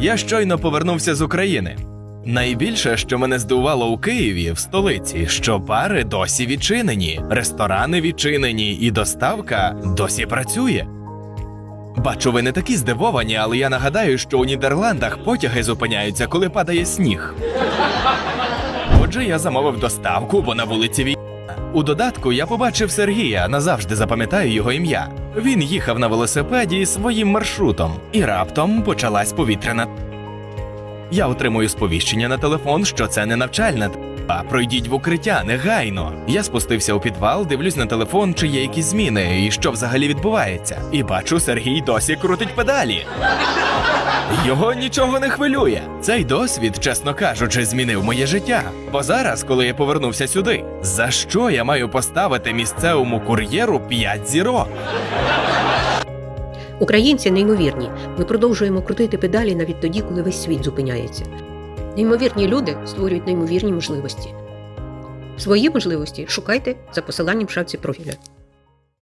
Я щойно повернувся з України. Найбільше, що мене здивувало у Києві, в столиці, що бари досі відчинені, ресторани відчинені, і доставка досі працює. Бачу, ви не такі здивовані, але я нагадаю, що у Нідерландах потяги зупиняються, коли падає сніг. Отже, я замовив доставку, бо на вулиці війна. У додатку я побачив Сергія, назавжди запам'ятаю його ім'я. Він їхав на велосипеді своїм маршрутом, і раптом почалась повітряна. Я отримую сповіщення на телефон, що це не навчальна. А пройдіть в укриття негайно. Я спустився у підвал, дивлюсь на телефон, чи є якісь зміни, і що взагалі відбувається. І бачу, Сергій досі крутить педалі. Його нічого не хвилює. Цей досвід, чесно кажучи, змінив моє життя. Бо зараз, коли я повернувся сюди, за що я маю поставити місцевому кур'єру 5 зірок? Українці неймовірні. Ми продовжуємо крутити педалі навіть тоді, коли весь світ зупиняється. Неймовірні люди створюють неймовірні можливості. Свої можливості шукайте за посиланням в шапці профіля.